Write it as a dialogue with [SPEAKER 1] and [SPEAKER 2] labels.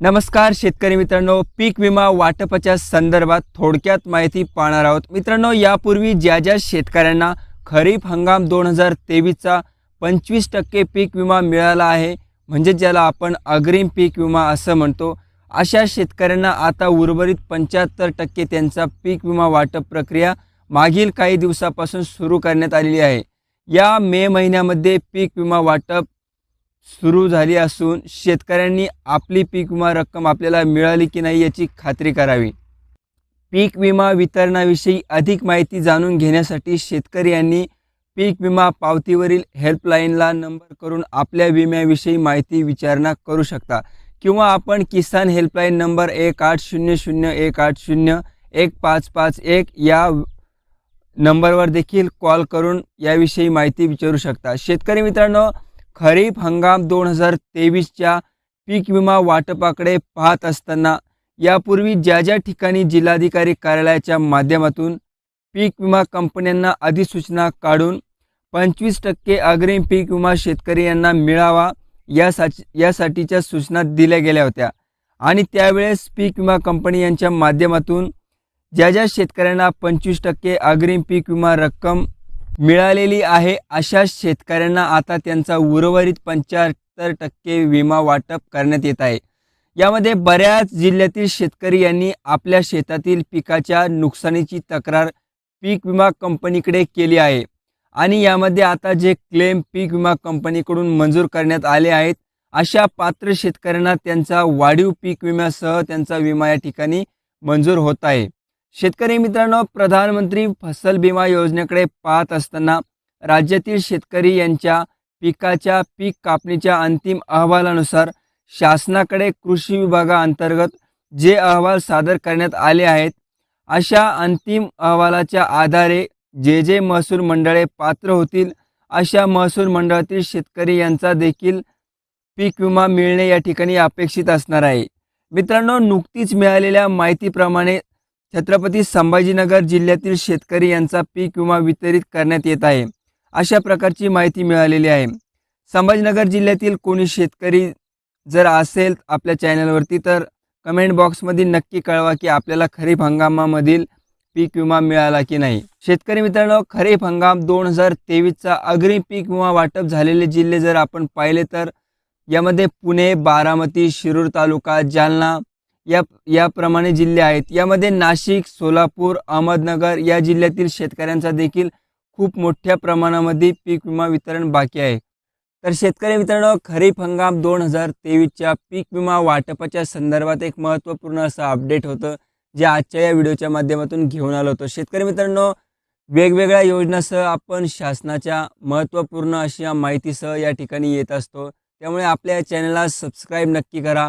[SPEAKER 1] नमस्कार शेतकरी मित्रांनो पीक विमा वाटपाच्या संदर्भात थोडक्यात माहिती पाहणार आहोत. मित्रांनो यापूर्वी ज्या ज्या शेतकऱ्यांना खरीप हंगाम दोन हजार तेवीसचा पंचवीस टक्के पीक विमा मिळाला आहे म्हणजे ज्याला आपण अग्रिम पीक विमा असं म्हणतो अशा शेतकऱ्यांना आता उर्वरित पंच्याहत्तर टक्के त्यांचा पीक विमा वाटप प्रक्रिया मागील काही दिवसापासून सुरू करण्यात आलेली आहे. या मे महिन्यामध्ये पीक विमा वाटप सुरू झाली असून शेतकऱ्यांनी आपली पीक विमा रक्कम आपल्याला मिळाली की नाही याची खात्री करावी. पीक विमा वितरणाविषयी अधिक माहिती जाणून घेण्यासाठी शेतकरी यांनी पीक विमा पावतीवरील हेल्पलाईनला नंबर करून आपल्या विम्याविषयी माहिती विचारणा करू शकता किंवा आपण किसान हेल्पलाईन नंबर एक आठ शून्य शून्य एक आठ शून्य एक पाच पाच एक या नंबरवर देखील कॉल करून याविषयी माहिती विचारू शकता. शेतकरी मित्रांनो खरीप हंगाम दोन हजार तेवीसच्या पीक विमा वाटपाकडे पाहत असताना यापूर्वी ज्या ज्या ठिकाणी जिल्हाधिकारी कार्यालयाच्या माध्यमातून पीक विमा कंपन्यांना अधिसूचना काढून पंचवीस टक्के अग्रिम पीक विमा शेतकरी यांना मिळावा यासाठी यासाठीच्या सूचना दिल्या गेल्या होत्या. आणि त्यावेळेस पीक विमा कंपनी यांच्या माध्यमातून ज्या ज्या शेतकऱ्यांना पंचवीस टक्के अग्रिम पीक विमा रक्कम मिळालेली आहे. अशा शेतकऱ्यांना आता त्यांचा उर्वरित पंच्याहत्तर टक्के विमा वाटप करण्यात येत आहे. यामध्ये बऱ्याच जिल्ह्यातील शेतकरी यांनी आपल्या शेतातील पिकाच्या नुकसानीची तक्रार पीक विमा कंपनीकडे केली आहे. आणि यामध्ये आता जे क्लेम पीक विमा कंपनीकडून मंजूर करण्यात आले आहेत अशा पात्र शेतकऱ्यांना त्यांचा वाढीव पीक विम्यासह त्यांचा विमा या ठिकाणी मंजूर होत आहे. शेतकरी मित्रांनो प्रधानमंत्री फसल विमा योजनेकडे पाहत असताना राज्यातील शेतकरी यांच्या पिकाच्या पीक कापणीच्या अंतिम अहवालानुसार शासनाकडे कृषी विभागाअंतर्गत जे अहवाल सादर करण्यात आले आहेत अशा अंतिम अहवालाच्या आधारे जे जे महसूल मंडळे पात्र होतील अशा महसूल मंडळातील शेतकरी यांचा देखील पीक विमा मिळणे या ठिकाणी अपेक्षित असणार आहे. मित्रांनो नुकतीच मिळालेल्या माहितीप्रमाणे छत्रपती संभाजीनगर जिल्ह्यातील शेतकरी यांचा पीक विमा वितरित करण्यात येत आहे. अशा प्रकारची माहिती मिळालेली आहे. संभाजीनगर जिल्ह्यातील कोणी शेतकरी जर असेल आपल्या चॅनलवरती तर कमेंट बॉक्समध्ये नक्की कळवा की आपल्याला खरीप हंगामामधील पीक विमा मिळाला की नाही. शेतकरी मित्रांनो खरीप हंगाम दोन हजार तेवीसचा अग्रिम पीक विमा वाटप झालेले जिल्हे जर आपण पाहिले तर यामध्ये पुणे बारामती शिरूर तालुका जालना या याप्रमाणे जिल्हे आहेत. यामध्ये नाशिक सोलापूर अहमदनगर या जिल्ह्यातील शेतकऱ्यांचा देखील खूप मोठ्या प्रमाणामध्ये पीक विमा वितरण बाकी आहे. तर शेतकरी मित्रांनो खरीप हंगाम दोन हजार तेवीसच्या पीक विमा वाटपाच्या संदर्भात एक महत्त्वपूर्ण असं अपडेट होतं जे आजच्या या व्हिडिओच्या माध्यमातून घेऊन आलो होतो. शेतकरी मित्रांनो वेगवेगळ्या योजनासह आपण शासनाच्या महत्त्वपूर्ण अशा माहितीसह या ठिकाणी येत असतो. त्यामुळे आपल्या चॅनलला सबस्क्राईब नक्की करा.